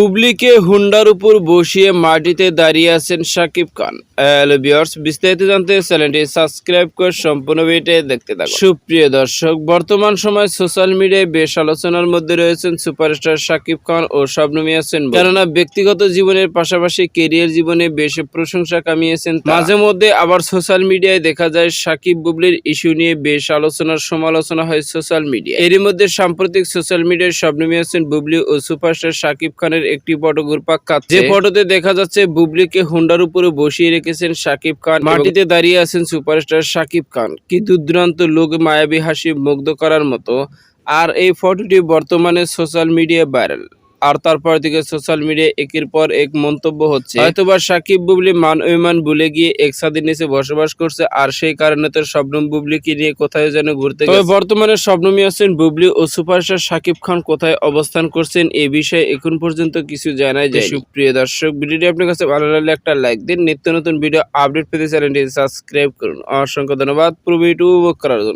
বুবলিকে হুন্ডার উপর বসিয়ে মাটিতে দাঁড়িয়ে আছেন সাকিব খান। বিস্তারিত জানতে চ্যানেলটি সাবস্ক্রাইব করে সম্পূর্ণ ভিডিও দেখতে থাকুন। সুপ্রিয় দর্শক, বর্তমান সময় সোশ্যাল মিডিয়ায় বেশ আলোচনার মধ্যে রয়েছেন সুপারস্টার সাকিব খান ও শবনম ইয়াসিন কেননা ব্যক্তিগত জীবনের পাশাপাশি কেরিয়ার জীবনে বেশ প্রশংসা কামিয়েছেন মাঝে মধ্যে আবার সোশ্যাল মিডিয়ায় দেখা যায় সাকিব বুবলির ইস্যু নিয়ে বেশ আলোচনার সমালোচনা হয় সোশ্যাল মিডিয়া এরই মধ্যে সাম্প্রতিক সোশ্যাল মিডিয়ায় শবনম ইয়াসিন বুবলি ও সুপারস্টার সাকিব খানের একটি ফটো ঘুরপাক খাচ্ছে। যে ফটোতে দেখা যাচ্ছে, বুবলিকে হুন্ডার উপরে বসিয়ে রেখেছেন সাকিব খান মাটিতে দাঁড়িয়ে আছেন সুপারস্টার সাকিব খান। কি দুর্দান্ত লোক, মায়াবী হাসি, মুগ্ধ করার মতো। আর এই ফটোটি বর্তমানে সোশ্যাল মিডিয়া ভাইরাল আর তারপর দিকে সোশ্যাল মিডিয়ায় একের পর এক মন্তব্য হচ্ছে হয়তোবা সাকিব বুবলি মান অভিমান ভুলে গিয়ে এক ছাদের নিচে বসবাস করছে আর সেই কারণে তো শবনম বুবলিকে নিয়ে কোথায় যেন ঘুরতে তবে বর্তমানে শবনম ইয়াসিন বুবলি ও সুপারস্টার সাকিব খান কোথায় অবস্থান করছেন এ বিষয়ে এখন পর্যন্ত কিছু জানাই যায় সুপ্রিয় দর্শক ভিডিওটি আপনার কাছে ভালো লাগলে একটা লাইক দিন। নিত্য নতুন ভিডিও আপডেট পেতে চ্যানেলটি সাবস্ক্রাইব করুন। অসংখ্য ধন্যবাদ। পুরো উপভোগ করার জন্য।